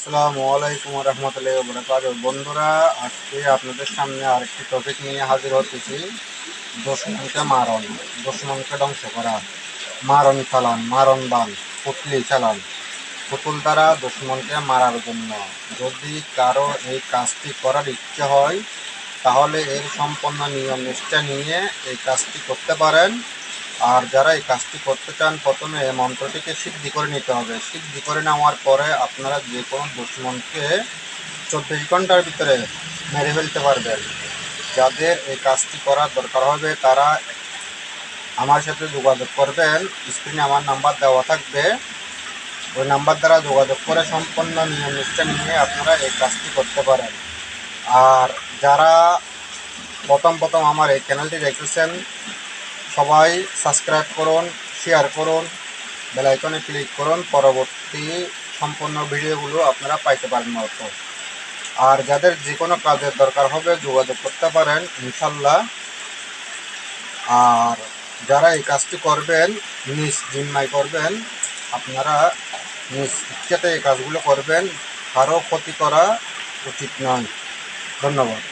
আসসালামু আলাইকুম রহমতুল্লাহ বরকাত বন্ধুরা, আজকে আপনাদের সামনে আরেকটি টপিক নিয়ে হাজির হতেছি। দুশ্মনকে মারণ। দুশ্মনকে ধ্বংস করা। মারণ চালান, মারণ বান, পুতলি চালান। পুতুল দ্বারা দুশ্মনকে মারার জন্য। যদি কারও এই কাজটি করার ইচ্ছে হয়, তাহলে এর সম্পন্ন নিয়ম নিষ্ঠা নিয়ে এই কাজটি করতে পারেন। আর যারা এই কাজটি করতে চান, প্রথমে মন্ত্রটিকে সিদ্ধি করে নিতে হবে। সিদ্ধি করে নেওয়ার পরে আপনারা যে কোনো দুশ্মনকে চব্বিশ ঘণ্টার ভিতরে মেরে ফেলতে পারবেন। যাদের এই কাজটি করার দরকার হবে, তারা আমার সাথে যোগাযোগ করবেন। স্ক্রিনে আমার নাম্বার দেওয়া থাকবে। ওই নাম্বার দ্বারা যোগাযোগ করে সম্পূর্ণ নিয়ম নিষ্ঠা নিয়ে আপনারা এই কাজটি করতে পারেন। আর যারা প্রথম প্রথম আমার এই চ্যানেলটি দেখতেছেন সবাই সাবস্ক্রাইব করুন শেয়ার করুন বেলাইকনে ক্লিক করুন, পরবর্তী সম্পূর্ণ ভিডিওগুলো আপনারা পাইতে পারেন মতো আর যাদের যে কোনো কাজের দরকার হবে যোগাযোগ করতে পারেন, ইনশাল্লাহ। আর যারা এই কাজটি করবেন, নিজ জিম্মাই করবেন, আপনারা নিজ ইচ্ছাতে এই কাজগুলো করবেন, কারও ক্ষতি করা উচিত নয়। ধন্যবাদ।